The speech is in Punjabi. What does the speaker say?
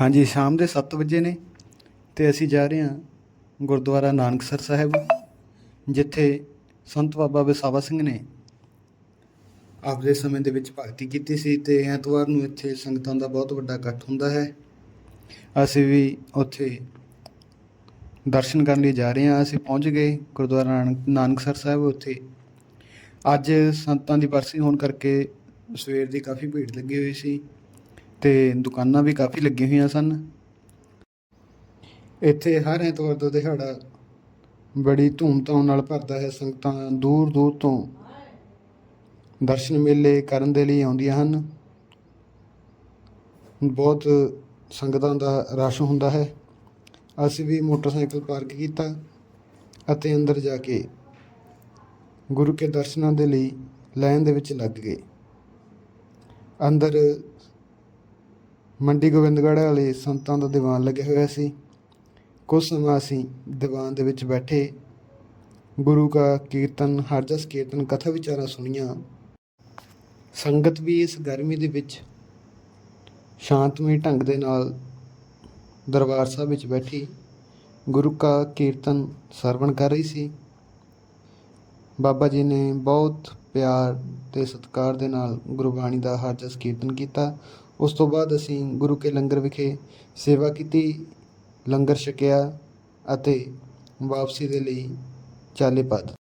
ਹਾਂਜੀ, ਸ਼ਾਮ ਦੇ 7 ਵਜੇ ਨੇ ਤੇ ਅਸੀਂ ਜਾ ਰਹੇ ਹਾਂ ਗੁਰਦੁਆਰਾ ਨਾਨਕਸਰ ਸਾਹਿਬ, ਜਿੱਥੇ ਸੰਤ ਬਾਬਾ ਵਿਸਾਵਾ ਸਿੰਘ ਨੇ ਆਪਦੇ ਸਮੇਂ ਦੇ ਵਿੱਚ ਭਗਤੀ ਕੀਤੀ ਸੀ ਤੇ ਐਤਵਾਰ ਨੂੰ ਇੱਥੇ ਸੰਗਤਾਂ ਦਾ ਬਹੁਤ ਵੱਡਾ ਇਕੱਠ ਹੁੰਦਾ ਹੈ। ਅਸੀਂ ਵੀ ਉੱਥੇ ਦਰਸ਼ਨ ਕਰਨ ਲਈ ਜਾ ਰਹੇ ਹਾਂ। ਅਸੀਂ ਪਹੁੰਚ ਗਏ ਗੁਰਦੁਆਰਾ ਨਾਨਕ- ਨਾਨਕਸਰ ਸਾਹਿਬ ਉੱਥੇ। ਅੱਜ ਸੰਤਾਂ ਦੀ ਬਰਸੀ ਹੋਣ ਕਰਕੇ ਸਵੇਰ ਦੀ ਕਾਫੀ ਭੀੜ ਲੱਗੀ ਹੋਈ ਸੀ। ਤੇ ਦੁਕਾਨਾਂ ਵੀ ਕਾਫੀ ਲੱਗੀਆਂ ਹੋਈਆਂ ਸਨ। ਇੱਥੇ ਹਰ ਐਤਵਾਰ ਦਾ ਦਿਹਾੜਾ ਬੜੀ ਧੂਮਧਾਮ ਨਾਲ ਭਰਦਾ ਹੈ। ਸੰਗਤਾਂ ਦੂਰ ਦੂਰ ਤੋਂ ਦਰਸ਼ਨ ਮੇਲੇ ਕਰਨ ਦੇ ਲਈ ਆਉਂਦੀਆਂ ਹਨ। ਬਹੁਤ ਸੰਗਤਾਂ ਦਾ ਰਸ਼ ਹੁੰਦਾ ਹੈ। ਅਸੀਂ ਵੀ ਮੋਟਰਸਾਈਕਲ ਪਾਰਕ ਕੀਤਾ ਅਤੇ ਅੰਦਰ ਜਾ ਕੇ ਗੁਰੂ ਕੇ ਦਰਸ਼ਨਾਂ ਦੇ ਲਈ ਲਾਈਨ ਦੇ ਵਿੱਚ ਲੱਗ ਗਏ। ਅੰਦਰ ਮੰਡੀ ਗੋਬਿੰਦਗੜ੍ਹ ਵਾਲੇ ਸੰਤਾਂ ਦਾ ਦੀਵਾਨ ਲੱਗਿਆ ਹੋਇਆ ਸੀ। ਕੁਝ ਸਮਾਂ ਅਸੀਂ ਦੀਵਾਨ ਦੇ ਵਿੱਚ ਬੈਠੇ। ਗੁਰੂ ਕਾ ਕੀਰਤਨ ਹਰਜਸ ਕੀਰਤਨ, ਕਥਾ ਵਿਚਾਰਾਂ ਸੁਣੀਆਂ। ਸੰਗਤ ਵੀ ਇਸ ਗਰਮੀ ਦੇ ਵਿੱਚ ਸ਼ਾਂਤਮਈ ਢੰਗ ਦੇ ਨਾਲ ਦਰਬਾਰ ਸਾਹਿਬ ਵਿੱਚ ਬੈਠੀ। ਗੁਰੂ ਕਾ ਕੀਰਤਨ ਸਰਵਣ ਕਰ ਰਹੀ ਸੀ। ਬਾਬਾ ਜੀ ਨੇ ਬਹੁਤ ਪਿਆਰ ਤੇ ਸਤਿਕਾਰ ਦੇ ਨਾਲ ਗੁਰਬਾਣੀ ਦਾ ਹਰਜਸ ਕੀਰਤਨ ਕੀਤਾ। ਉਸ ਤੋਂ ਬਾਅਦ ਅਸੀਂ ਗੁਰੂ ਕੇ ਲੰਗਰ ਵਿਖੇ ਸੇਵਾ ਕੀਤੀ, ਲੰਗਰ ਛਕਿਆ ਅਤੇ ਵਾਪਸੀ ਦੇ ਲਈ ਚਾਲੇ ਪਾ